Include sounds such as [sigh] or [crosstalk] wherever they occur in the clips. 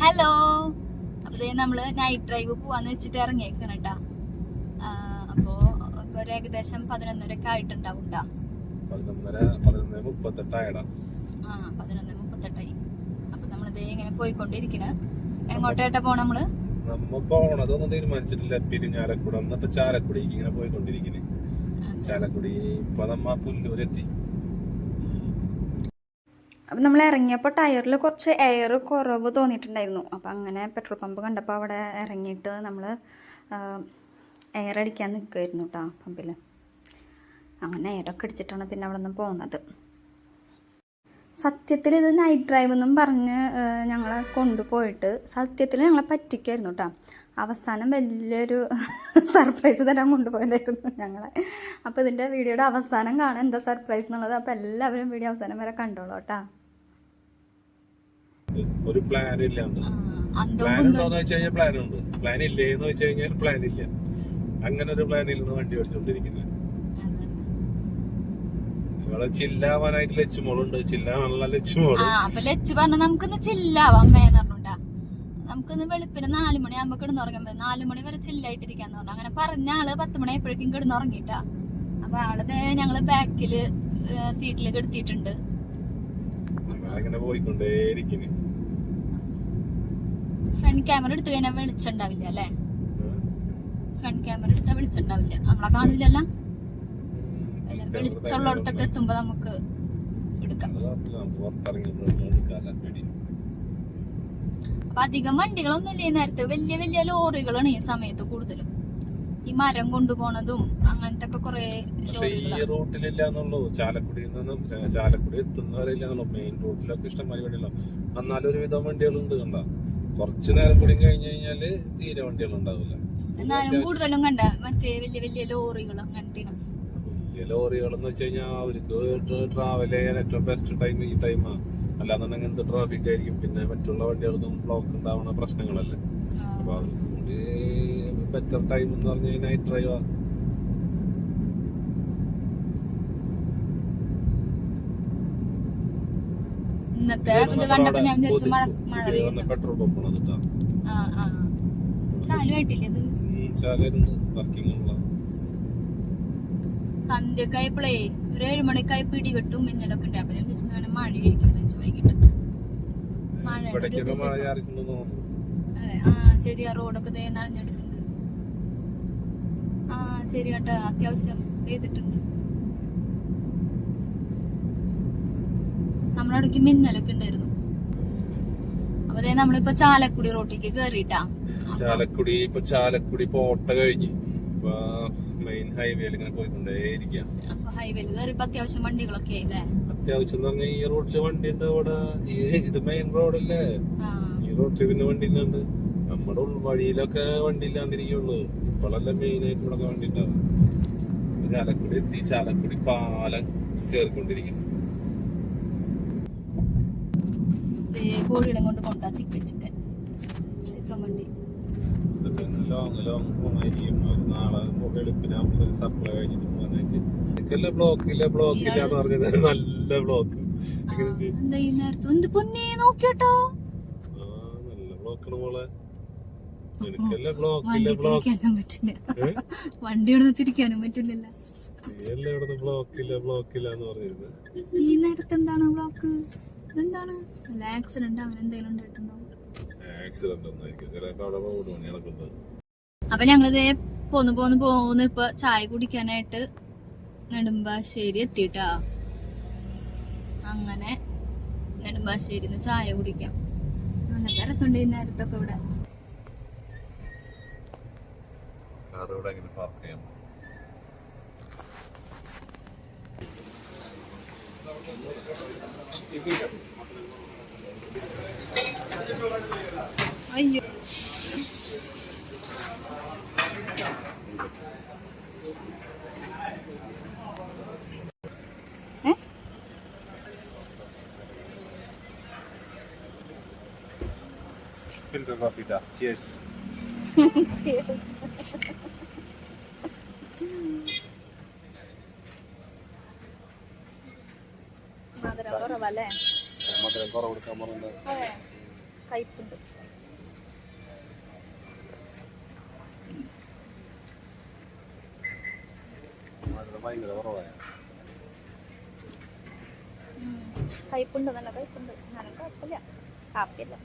Hello അപ്പൊ ദേ നമ്മൾ night drive പോവാന്ന് വെച്ചിട്ട് ഇറങ്ങിയേക്കാണ് കേട്ടാ അപ്പോ ഇപ്പൊ ഒരു ഏകദേശം പതിനൊന്നരക്കെ ആയിട്ടുണ്ടാവും ആ പതിനൊന്ന് മുപ്പത്തെട്ടായി. അപ്പൊ നമ്മളിതേ ഇങ്ങനെ പോയിക്കൊണ്ടിരിക്കണ്. എങ്ങോട്ടേട്ടാ പോണ നമ്മൾ? നമ്മ പോണതൊന്നും തീരുമാനിച്ചിട്ടില്ല. പിരിഞ്ഞാലക്കുട എന്നിട്ട് ചാലക്കുടിക്ക് ഇങ്ങനെ പോയിക്കൊണ്ടിരിക്കുന്നു ചാലക്കുടി ഇപ്പൊ നമ്മ പുല്ലൂരെത്തി. അപ്പം നമ്മൾ ഇറങ്ങിയപ്പോൾ ടയറിൽ കുറച്ച് എയർ കുറവ് തോന്നിയിട്ടുണ്ടായിരുന്നു. അപ്പം അങ്ങനെ പെട്രോൾ പമ്പ് കണ്ടപ്പോൾ അവിടെ ഇറങ്ങിയിട്ട് നമ്മൾ എയർ അടിക്കാൻ നിൽക്കുമായിരുന്നു കേട്ടോ പമ്പിൽ അങ്ങനെ എയറൊക്കെ അടിച്ചിട്ടാണ് പിന്നെ അവിടെ നിന്ന് പോകുന്നത് സത്യത്തിൽ ഇത് നൈറ്റ് ഡ്രൈവ് എന്നും പറഞ്ഞ് ഞങ്ങളെ കൊണ്ടുപോയിട്ട് സത്യത്തിൽ ഞങ്ങളെ പറ്റിക്കായിരുന്നു കേട്ടോ അവസാനം വലിയൊരു [laughs] സർപ്രൈസ് തരാൻ കൊണ്ടുപോയതായിരുന്നു ഞങ്ങളെ. അപ്പോൾ ഇതിന്റെ വീഡിയോയുടെ അവസാനം കാണാൻ എന്താ സർപ്രൈസ് എന്നുള്ളത്. അപ്പോൾ എല്ലാവരും വീഡിയോ അവസാനം വരെ കണ്ടോളൂ കേട്ടോ. ഒരു പ്ലാൻ ഇല്ല പ്ലാൻ. ഉണ്ടോന്ന് വെച്ച് കഴിഞ്ഞാൽ പ്ലാൻ ഉണ്ട്. പ്ലാൻ ഇല്ലേ എന്ന് വെച്ച് കഴിഞ്ഞാൽ പ്ലാൻ ഇല്ല. അങ്ങനെ ഒരു പ്ലാൻ ഇല്ലെന്ന് വണ്ടി. ഇവിടെ ചില്ലാവാനായിട്ട് ലച്ചുമോളുണ്ട്. ചില്ലാവാനുള്ള ലച്ചുമോൾ. അപ്പൊ ലച്ചു പറഞ്ഞു നമുക്കൊന്ന് ചില്ലാവാം അമ്മേന്ന് പറഞ്ഞുട്ടാ. നമുക്കൊന്ന് വെളുപ്പിന് നാലു മണിയാകുമ്പോ കിടന്നുറങ്ങാൻ പറ്റും. നാലു മണി വരെ ചില്ലായിട്ടിരിക്കാന്ന് പറഞ്ഞു. അങ്ങനെ പറഞ്ഞ ആൾ പത്ത് മണി ആയപ്പോഴേക്കും കിടന്നുറങ്ങിട്ടാ അപ്പൊ ആൾ ദേ ഞങ്ങൾ ബാക്കിൽ സീറ്റിൽ കിടത്തിയിട്ടുണ്ട് ഫ്രണ്ട് ക്യാമറ എടുത്തു കഴിഞ്ഞാൽ വെളിച്ചുണ്ടാവില്ല അല്ലേ? ഫ്രണ്ട് ക്യാമറ എടുത്താൽ വെളിച്ചുണ്ടാവില്ല. നമ്മളെ കാണില്ലല്ല? വെളിച്ചുള്ളടത്തൊക്കെ എത്തുമ്പോ നമുക്ക് എടുക്കാം. അപ്പൊ അധികം വണ്ടികളൊന്നും ഇല്ല ഈ നേരത്തെ? വലിയ വലിയ ലോറികളാണ് ഈ സമയത്ത് കൂടുതലും. ഈ മരം കൊണ്ടുപോണതും അങ്ങനത്തെ ഒക്കെ കൊറേ ഈ റൂട്ടിലില്ല എന്നുള്ളൂ. ചാലക്കുടിയിൽ നിന്നും ചാലക്കുടി എത്തുന്നവരില്ല എന്നുള്ളൂ. മെയിൻ റൂട്ടിലൊക്കെ ഇഷ്ടം വണ്ടികളോ. എന്നാലും ഒരുവിധം വണ്ടികളുണ്ട് കണ്ട. കുറച്ചു നേരം കൂടി കഴിഞ്ഞു കഴിഞ്ഞാൽ തീരെ വണ്ടികൾ ഉണ്ടാവില്ല. എന്നാലും കൂടുതലും കണ്ട മറ്റേ വലിയ വലിയ ലോറികൾ അങ്ങനത്തെ വലിയ ലോറികൾ എന്ന് വെച്ച് കഴിഞ്ഞാൽ അവർക്ക് ട്രാവൽ ചെയ്യാൻ ഏറ്റവും ബെസ്റ്റ് ടൈം ഈ ടൈമാണ് അല്ലാന്നുണ്ടെങ്കിൽ എന്ത് ട്രാഫിക് ആയിരിക്കും? പിന്നെ മറ്റുള്ള വണ്ടികൾക്കും ബ്ലോക്ക് ഉണ്ടാവുന്ന പ്രശ്നങ്ങളല്ലേ? അപ്പൊ കൂടി ബെറ്റർ ടൈം എന്ന് പറഞ്ഞു കഴിഞ്ഞാൽ നൈറ്റ് ഡ്രൈവാ ഇന്നത്തെ ഇത് കണ്ടപ്പോ ഞാൻ വിചാരിച്ചു മഴ മഴ പെയ്യുന്നു പെട്രോൾ പമ്പാണ് ചാലു ആയിട്ടില്ല ഇത്? ചാലായിരുന്നു വർക്കിംഗ് ഉള്ള സന്ധ്യക്കായപ്പോഴേ ഒരു ഏഴ് മണിക്കായി പിടി വെട്ടും മിന്നലൊക്കെ ഉണ്ട്. അപ്പൊ ഞാൻ വിളിച്ചു മഴയായിരിക്കും. വെച്ച് വൈകിട്ട് മഴ അതെ. ആ ശരിയാ റോഡൊക്കെ ദേ നനഞ്ഞെടുക്കുന്നുണ്ട് ആ ശരി കേട്ടോ അത്യാവശ്യം പെയ്തിട്ടുണ്ട്. നമ്മുടെ ഇടയ്ക്ക് മിന്നലൊക്കെ ഉണ്ടായിരുന്നു. അപ്പൊ ദേ നമ്മളിപ്പോ ചാലക്കുടി റോട്ടിലേക്ക് കേറിയിട്ടാ. ചാലക്കുടി ഇപ്പൊ ചാലക്കുടി പോട്ട കഴിഞ്ഞ്. ഹൈവേയിൽ ഇങ്ങനെ പോയിക്കൊണ്ടേയിരിക്കാം. ഹൈവേയിൽ കയറിയപ്പോ അത്യാവശ്യം വണ്ടികളൊക്കെ ആയില്ലേ? അത്യാവശ്യം എന്ന് പറഞ്ഞാൽ ഈ റോഡിൽ വണ്ടി ഉണ്ട് അവിടെ. ഈ ഇത് മെയിൻ റോഡല്ലേ ഈ റോഡിൽ പിന്നെ വണ്ടി ഇല്ലാണ്ട്. നമ്മുടെ ഉൾവഴിയിലൊക്കെ വണ്ടി ഇല്ലാണ്ടിരിക്കുള്ളൂ. ഇപ്പോഴല്ലേ മെയിൻ ആയിട്ട് ഇവിടെ വണ്ടി ഉണ്ടാവും ചാലക്കുടി എത്തി. ചാലക്കുടി പാലം കേറിക്കൊണ്ടിരിക്കുന്നു. കോഴികളെ കൊണ്ട് കൊണ്ടാ ചിക്കൻ ലോങ് ലോങ് പോണായിരിക്കും അവർ നാളെ വെളുപ്പിനാകുമ്പോൾ സപ്ലൈ കഴിഞ്ഞിട്ട് എനിക്കല്ല ബ്ലോക്ക് ഇല്ല? ബ്ലോക്ക് ഇല്ല എന്ന് പറഞ്ഞത് നല്ല ബ്ലോക്ക് ആ നല്ല ബ്ലോക്കാണ് മോളെ. എനിക്കല്ല ബ്ലോക്ക് ഇല്ല ബ്ലോക്ക് വണ്ടി ഇവിടെ തിരിക്കാനും പറ്റില്ലല്ലോ. എന്ന് പറഞ്ഞിരുന്നത് ഈ നേരത്തെ എന്താണ് ബ്ലോക്ക് എന്താണ് ആക്സിഡന്റ് എന്തെങ്കിലും ഉണ്ടായിട്ടുണ്ടോ? ആക്സിഡന്റ് അവിടെ റോഡ് പണി നടക്കുന്നത് അപ്പൊ ഞങ്ങളിതേ പോന്ന് പോന്ന് പോന്ന് ഇപ്പൊ ചായ കുടിക്കാനായിട്ട് നെടുമ്പാശ്ശേരി എത്തിട്ടാ അങ്ങനെ നെടുമ്പാശ്ശേരി ചായ കുടിക്കാം. നല്ല തിരക്കുണ്ട് ഈ നേരത്തൊക്കെ ഇവിടെ. അയ്യോ. ഏ? ഫിൽറ്റർ കോഫി ഇട്ടാ ചിയേഴ്സ് മധുരം കുറവല്ലേ മധുരം കുറവ് കൊടുക്കാൻ പറഞ്ഞത് കയ്പുണ്ട് ഭയങ്കര കുറവായ കയ്പുണ്ട് നല്ല കയ്പുണ്ട് നല്ല കുഴപ്പമില്ല. കാപ്പിയല്ല.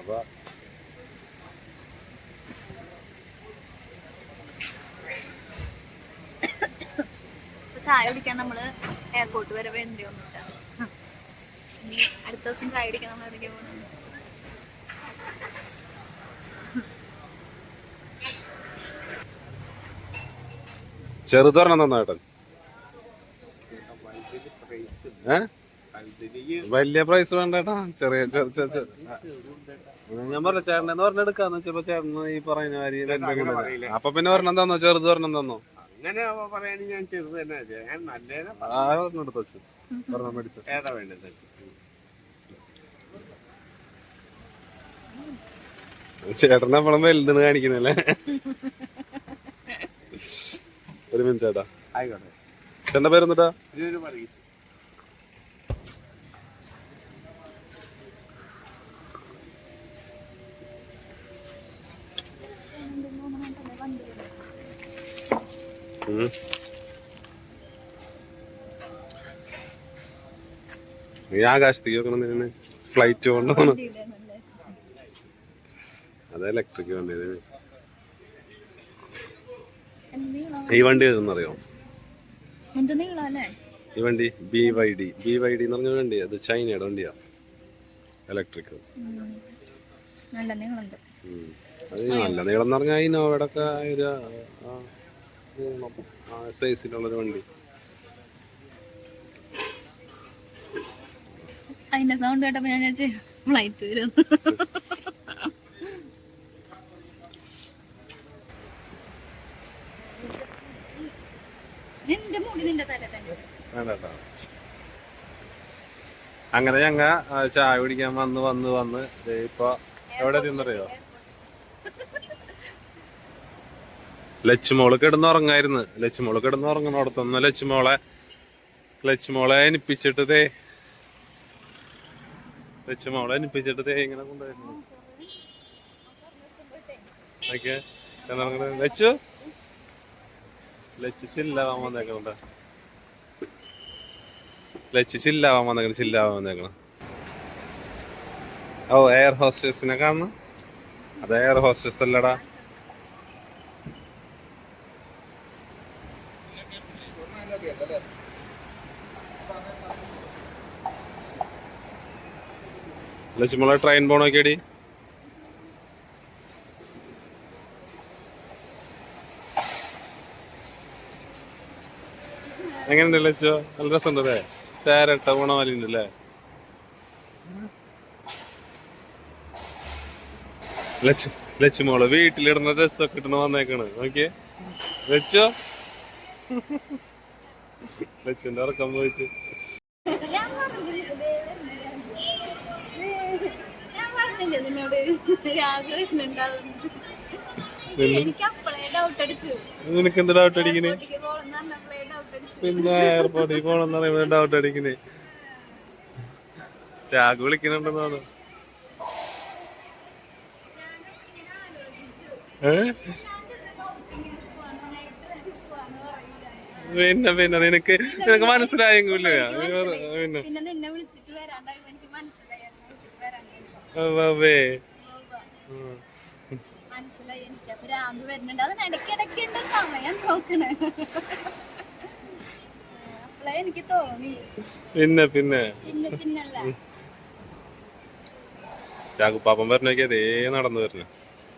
അപ്പൊ ഇപ്പൊ ചായ കുടിക്കാൻ നമ്മൾ എയർപോർട്ട് വരെ വേണ്ടി വന്നിട്ട്. ഇനി അടുത്ത ദിവസം ചായ കുടിക്കാൻ നമ്മൾ എവിടേക്ക് പോകുന്നുണ്ട് ചെറുതൊരെണ്ണം തന്നോ ഏട്ടൻ? വലിയ പ്രൈസ് വേണ്ട ഏട്ടാ. ചെറിയ ചെറിയ ചെറിയ- ചെറിയ- ഞാൻ പറഞ്ഞ ചേട്ടൻ എന്ന് പറഞ്ഞെടുക്കാന്ന് വെച്ചപ്പോ ചേട്ടന് ഈ പറയുന്ന കാര്യം അപ്പൊ പിന്നെ ഒരെണ്ണം തന്നോ? ചെറുത് ഒരെണ്ണം തന്നോ? അങ്ങനെ പറയുകയാണെങ്കിൽ ഞാൻ ചെറുത് തന്നെ ഞാൻ നല്ലതിനെ ആ ഒരെണ്ണം എടുത്ത് വെച്ചു. ഒരെണ്ണം മേടിച്ചു. ഏതാ വേണ്ടത്? ചേട്ടൻ നമ്മളെ വലുതെന്ന് കാണിക്കുന്നല്ലേ? [laughs] ഒരു മിനിറ്റ് ഏട്ടാ. ആയിക്കോട്ടെ. ചേട്ടന്റെ പേരെന്നിട്ടാ. നീ ആകാശത്തേക്ക് നോക്കണം ഫ്ലൈറ്റ് കൊണ്ടുപോകണം അതെ ഇലക്ട്രിക് വണ്ടി ഇത്. ഈ വണ്ടി ഏതെന്നറിയോ? ഈ വണ്ടി B Y D B Y D എന്ന് പറഞ്ഞ വണ്ടി അത് ചൈനയുടെ വണ്ടിയാ. ഇലക്ട്രിക് അത് നല്ല നീളം എന്ന് പറഞ്ഞാൽ ഇന്നോവയുടെ ഒക്കെ ഒരു സൈസിലുള്ളൊരു വണ്ടി. അതിന്റെ സൗണ്ട് കേട്ടപ്പോ ഞാൻ വിചാരിച്ചു ഫ്ലൈറ്റ് വരും [laughs] അങ്ങനെ ഞങ്ങ ചായ കുടിക്കാൻ വന്ന് വന്ന് വന്ന് ഇപ്പൊ എവിടെ തിന്നറിയോ ലച്ചുമോൾ കിടന്നുറങ്ങായിരുന്നു. ലച്ചുമോൾ കിടന്നുറങ്ങണോടത്തൊന്ന് ലച്ചുമോളെ ലച്ചുമോളെ അനിപ്പിച്ചിട്ട് ദേ. ലച്ചുമോളെ അനിപ്പിച്ചിട്ട് ദേ ഇങ്ങനെ കൊണ്ടുവരുന്നു ലച്ചു? ലച്ചു വന്നേക്കണ്ട ലച്ചു ചില്ലാവാൻ വന്നേക്കണം ഓ എയർ ഹോസ്റ്റേഴ്സിനെ കാണുന്നു അത് എയർ ഹോസ്റ്റസ് അല്ലടാ. ലക്ഷ്മള ട്രെയിൻ പോണോക്കേടി എങ്ങനെയുണ്ട് ലച്ചോ? നല്ല രസമുണ്ടല്ലേ? തേരട്ട ഗുണമാലിണ്ട് അല്ലേ ലച്ചു മോൾ വീട്ടിലിടുന്ന ഡ്രസ്സൊക്കെ ഇട്ടണ വന്നേക്കാണ്. നോക്കിയേ. ലച്ചോ? ലച്ചുന്റെ ഇറക്കം പോയിച്ചു. നിനക്ക് എന്ത് ഡൗട്ട് അടിക്കണേ? പിന്നെ എയർപോർട്ടിൽ പോണെന്ന് പറയുമ്പോ ഡൗട്ട് അടിക്കുന്നേ. രാഘു വിളിക്കുന്നുണ്ടെന്നാണ്. പിന്നെ പിന്നെ നിനക്ക് നിനക്ക് മനസ്സിലായെങ്കില്ല പിന്നെ. മനസ്സിലായി. എനിക്ക്. അപ്പൊ രാമ്പ് വരുന്നുണ്ട്. അതിന് ഇടയ്ക്കിടയ്ക്ക് ഉണ്ട്. സമയം നോക്കണേ. അപ്പളേ എനിക്ക് തോന്നി. പിന്നെ പിന്നെ. പിന്നെ പിന്നല്ല. രാഘുപ്പാപ്പൻ പറഞ്ഞൊക്കെ അതേ നടന്നു വരുന്നു.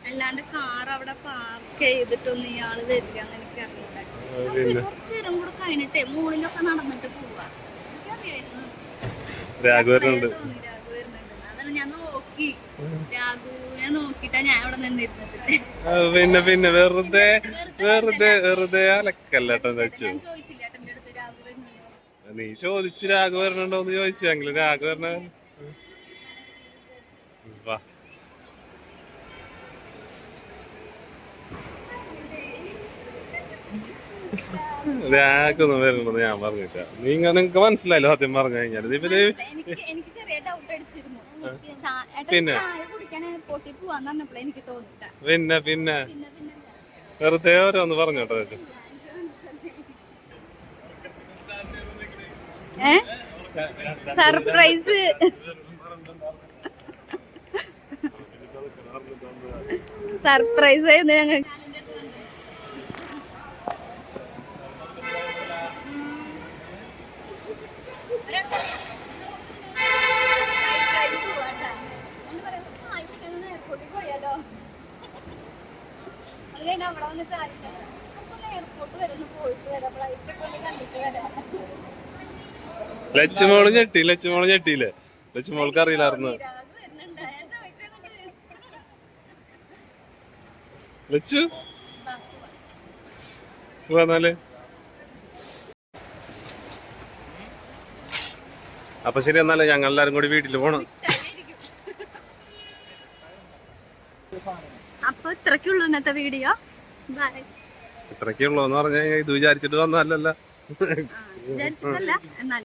അല്ലാണ്ട് കാർ അവിടെ പാർക്ക് ചെയ്തിട്ടൊന്നും ഇയാൾ വരില്ല എന്ന് എനിക്ക് അറിയില്ല. പിന്നെ. കുറച്ചു നേരം കൂടെ കഴിഞ്ഞിട്ടേ മുകളിലൊക്കെ നടന്നിട്ട് പോവാ. രാഘു വരുന്നുണ്ട്. അതാണ് ഞാൻ നോക്കി. രാഘുവിനെ നോക്കിട്ടാ ഞാൻ അവിടെ നിന്നിരുന്നത്. പിന്നെ പിന്നെ. വെറുതെ വെറുതെ വെറുതെ അലക്കല്ലേട്ടോ ചോദിച്ചു ഞാൻ ചോദിച്ചില്ല. നീ ചോദിച്ചു രാഘു വരണുണ്ടോന്ന് ചോദിച്ചു എങ്കിലും രാഘു വരണ വരുന്നുണ്ടെന്ന് ഞാൻ പറഞ്ഞില്ല നീങ്ങ നിങ്ങക്ക് മനസ്സിലായല്ലോ സത്യം പറഞ്ഞു കഴിഞ്ഞാൽ ഇവർ എനിക്ക് ചെറിയ ഡൗട്ട് അടിച്ചിരുന്നു. പിന്നെ? പിന്നെ പിന്നെ? വെറുതെ ഓരോന്ന് പറഞ്ഞോട്ടെ സർപ്രൈസ്. സർപ്രൈസ് ആയിരുന്നു ഞങ്ങൾ എയർപോർട്ട് വരുന്നു പോയിട്ട് വരാം ഫ്ലൈറ്റ് ഒക്കെ കൊണ്ട് കണ്ടിട്ട് വരാം ലച്ചുമോൾ ഞെട്ടി ലച്ചുമോൾ ഞെട്ടിയില്ലേ? ലച്ചുമോൾക്ക് അറിയില്ലായിരുന്നു. ലച്ചു? വന്നാലേ. അപ്പൊ ശരി എന്നാലേ ഞങ്ങൾ എല്ലാരും കൂടി വീട്ടിൽ പോണം. അപ്പൊ ഇത്രക്കുള്ളൂ ഇന്നത്തെ വീഡിയോ. ബൈ ഇത്രയ്ക്കുള്ളൂ എന്ന് പറഞ്ഞാൽ ഇത് വിചാരിച്ചിട്ട് വന്നല്ലല്ലോ വിചാരിച്ചിട്ടല്ല എന്നാൽ